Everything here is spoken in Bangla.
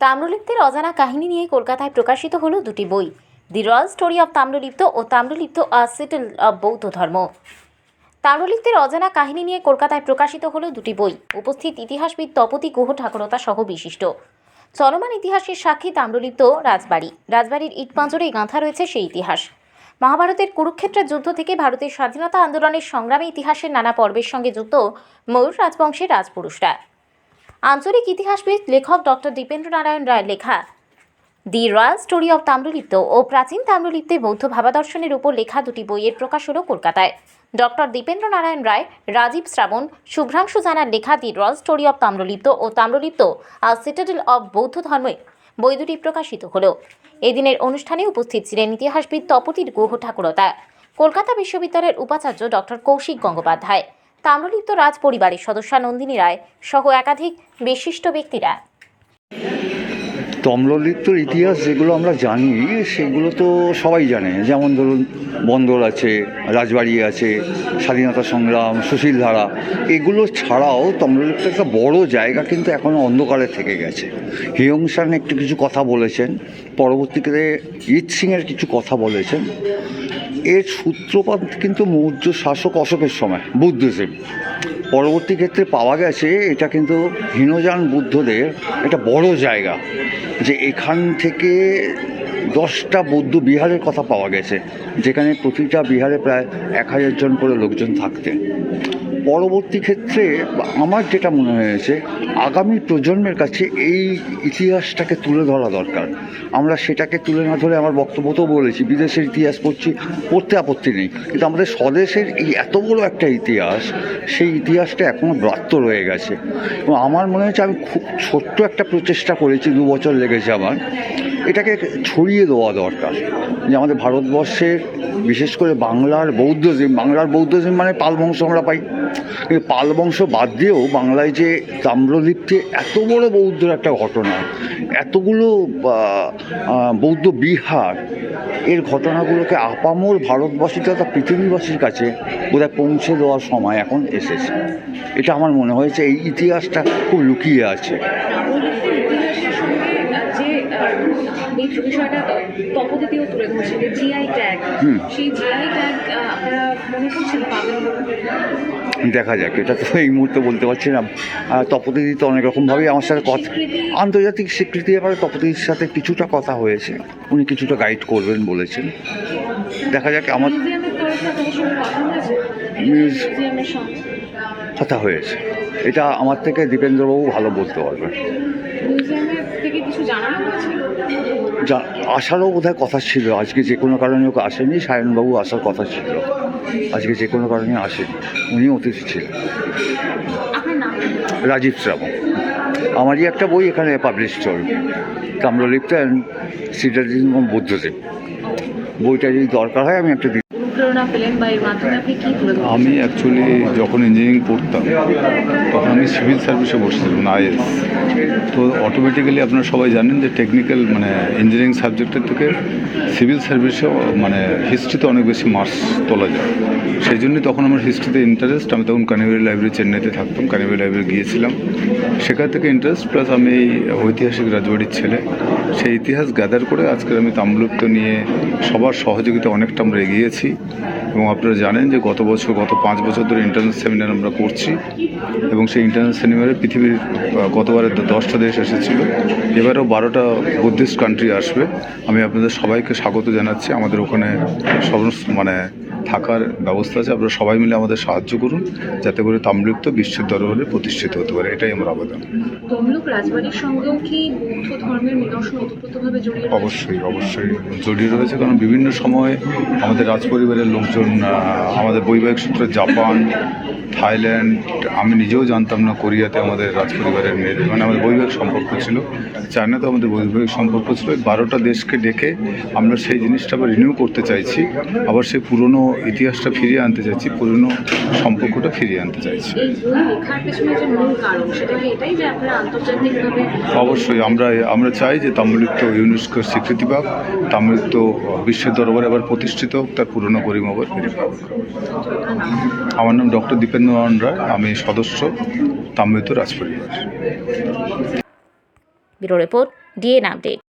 তাম্রলিপ্তের অজানা কাহিনী নিয়ে কলকাতায় প্রকাশিত হলো দুটি বই, the royal story of Tamralipta O Tamralipta a citadel of Bauddha Dharma তাম্রলিপ্তের অজানা কাহিনী নিয়ে কলকাতায় প্রকাশিত হলো দুটি বই, উপস্থিত ইতিহাসবিদ তপতি গুহ ঠাকুরতা সহ বিশিষ্ট চলমান ইতিহাসের সাক্ষী তাম্রলিপ্ত রাজবাড়ি, রাজবাড়ির ইটপাঁজরেই গাঁথা রয়েছে সেই ইতিহাস। মহাভারতের কুরুক্ষেত্রের যুদ্ধ থেকে ভারতের স্বাধীনতা আন্দোলনের সংগ্রামী ইতিহাসের নানা পর্বের সঙ্গে যুক্ত ময়ূর রাজবংশের রাজপুরুষরা। আঞ্চলিক ইতিহাসবিদ, লেখক ডক্টর দীপেন্দ্র নারায়ণ রায়ের লেখা। The royal story of Tamralipta ও প্রাচীন তাম্রলিপ্তে বৌদ্ধ ভাবাদর্শনের উপর লেখা দুটি বইয়ের প্রকাশ হলো কলকাতায়। ডক্টর দীপেন্দ্র নারায়ণ রায়, রাজীব শ্রাবণ, শুভ্রাংশু জানার লেখা the royal story of Tamralipta O Tamralipta a citadel of Bauddha ধর্মে বই দুটি প্রকাশিত হল। এদিনের অনুষ্ঠানে উপস্থিত ছিলেন ইতিহাসবিদ তপতির গুহ ঠাকুরতা। কলকাতা বিশ্ববিদ্যালয়ের উপাচার্য ডক্টর কৌশিক গঙ্গোপাধ্যায়। তাম্রলিপ্ত রাজ পরিবারের সদস্যা নন্দিনী রায় সহ একাধিক বিশিষ্ট ব্যক্তিরা। তম্রলিপ্তর ইতিহাস যেগুলো আমরা জানি, সেগুলো তো সবাই জানে। যেমন ধরুন বন্দর আছে, রাজবাড়ি আছে, স্বাধীনতা সংগ্রাম, সুশীল ধারা। এগুলো ছাড়াও তম্রলিপ্ত একটা বড় জায়গা কিন্তু এখনও অন্ধকারে থেকে গেছে। হিয়ংসান একটু কিছু কথা বলেছেন। পরবর্তীকালে ইত সিংয়ের কিছু কথা বলেছেন। এর সূত্রপাত কিন্তু মৌর্য শাসক অশোকের সময় বুদ্ধিজম পরবর্তী ক্ষেত্রে পাওয়া গেছে এটা কিন্তু হীনযান বুদ্ধদের একটা বড় জায়গা, যে এখান থেকে দশটা বৌদ্ধ বিহারের কথা পাওয়া গেছে, যেখানে প্রতিটা বিহারে প্রায় এক হাজার জন করে লোকজন থাকতেন। পরবর্তী ক্ষেত্রে আমার যেটা মনে হয়েছে, আগামী প্রজন্মের কাছে এই ইতিহাসটাকে তুলে ধরা দরকার। আমরা সেটাকে তুলে না ধরে আমার বক্তব্যতেও বলেছি, বিদেশের ইতিহাস পড়ছি, পড়তে আপত্তি নেই। কিন্তু আমাদের স্বদেশের এই এত বড় একটা ইতিহাস, সেই ইতিহাসটা এখনও ব্রাত্য রয়ে গেছে। এবং আমার মনে হয়েছে আমি খুব ছোট্ট একটা প্রচেষ্টা করেছি, দু বছর লেগেছে আমার। এটাকে ছড়িয়ে দেওয়া দরকার। যে আমাদের ভারতবর্ষের বিশেষ করে বাংলার বৌদ্ধজিম বাংলার বৌদ্ধজিম মানে পাল বংশ আমরা পাই। পাল বংশ বাদ দিয়েও বাংলায় যে তাম্রলিপ্তে এত বড় বৌদ্ধর একটা ঘটনা, এতগুলো বৌদ্ধ বিহার, এর ঘটনাগুলোকে আপামর ভারতবাসী তথা পৃথিবীবাসীর কাছে বোধহয় পৌঁছে দেওয়ার সময় এখন এসেছে। এটা আমার মনে হয়েছে এই ইতিহাসটা খুব লুকিয়ে আছে। এই বিষয়টা তপদিতেও তুলে জিআই ট্যাগ। সেই জিআই ট্যাগ আপনারা মনে করছেন পাবেন দেখা যাক এটা তো এই মুহূর্তে বলতে পারছি না। তপতিদি তো অনেক রকমভাবেই আমার সাথে কথা আন্তর্জাতিক স্বীকৃতি ব্যাপারে তপতিদির সাথে কিছুটা কথা হয়েছে। উনি কিছুটা গাইড করবেন বলেছেন। দেখা যাক আমার মিউজ- কথা হয়েছে। এটা আমার থেকে দীপেন্দ্রবাবু ভালো বলতে পারবেন মিউজিয়ামের থেকে কিছু যা আসারও বোধহয় কথা ছিল। আজকে যে কোনো কারণে ওকে আসেনি সায়নবাবু আসার কথা ছিল। আজকে যে কোনো কারণে আসেনি। উনি অতিথি ছিলেন। রাজীব শ্রাবণ। আমারই একটা বই এখানে পাবলিশ চলবে তাম্রলিপ্ত অ্যান্ড সিডারিজম বুদ্ধদেব। বইটা যদি দরকার হয় আমি একটা আমি অ্যাকচুয়ালি যখন ইঞ্জিনিয়ারিং পড়তাম আমি সিভিল সার্ভিসে বসছিলাম আইএস। তো অটোমেটিক্যালি আপনারা সবাই জানেন যে টেকনিক্যাল মানে ইঞ্জিনিয়ারিং সাবজেক্টের থেকে সিভিল সার্ভিসে মানে হিস্ট্রিতে অনেক বেশি মার্কস তোলা যায়। সেই জন্যই তখন আমার হিস্ট্রিতে ইন্টারেস্ট আমি তখন কানিবারি লাইব্রেরি চেন্নাইতে থাকতাম কানিবারি লাইব্রেরি গিয়েছিলাম। সেখান থেকে ইন্টারেস্ট প্লাস আমি এই ঐতিহাসিক রাজবাড়ির ছেলে। সেই ইতিহাস গ্যাদার করে আজকের আমি তাম্রলিপ্ত নিয়ে সবার সহযোগিতা অনেকটা আমরা এগিয়েছি। এবং আপনারা জানেন যে গত বছর, গত পাঁচ বছর ধরে ইন্টারন্যাশনাল সেমিনার আমরা করছি। এবং সেই ইন্টারন্যাশনাল সেমিনারে পৃথিবীর গতবারে দশটা দেশ এসেছিল। এবারেও বারোটা বুদ্ধিস্ট কান্ট্রি আসবে। আমি আপনাদের সবাইকে স্বাগত জানাচ্ছি। আমাদের ওখানে সমস্ত মানে থাকার ব্যবস্থা আছে। আপনারা সবাই মিলে আমাদের সাহায্য করুন যাতে করে তাম্রলিপ্ত বিশ্বের দরবারে প্রতিষ্ঠিত হতে পারে। এটাই আমার আবেদন? অবশ্যই অবশ্যই জড়িয়ে রয়েছে। কারণ বিভিন্ন সময়ে আমাদের রাজপরিবারের লোকজন আমাদের বৈবাহিক সূত্রে জাপান থাইল্যান্ড আমি নিজেও জানতাম না কোরিয়াতে আমাদের রাজপরিবারের মেয়েদের মানে আমাদের বৈবাহিক সম্পর্ক ছিল। চায়নাতে আমাদের বৈবাহিক সম্পর্ক ছিল। বারোটা দেশকে ডেকে আমরা সেই জিনিসটা আবার রিনিউ করতে চাইছি। আবার সেই পুরনো ইতিহাসটা ফিরিয়ে আনতে চাইছি পুরনো সম্পর্কটা ফিরিয়ে আনতে চাইছি। এই বই লেখার পেছনে যে মূল কারণ সেটা কি এটাই যে আপনারা আন্তর্জাতিকভাবে অবশ্যই আমরা আমরা চাই যে তাম্রলিপ্ত ইউনেস্কোর স্বীকৃতি পাক তাম্রলিপ্ত বিশ্বের দরবারে আবার প্রতিষ্ঠিত হোক তার পুরনো গরিমা আবার ফিরে পাক। আমার নাম ডক্টর দীপেন্দ্র নারায়ণ রায় আমি সদস্য Tamralipta রাজপরিবার। Bureau report DN update.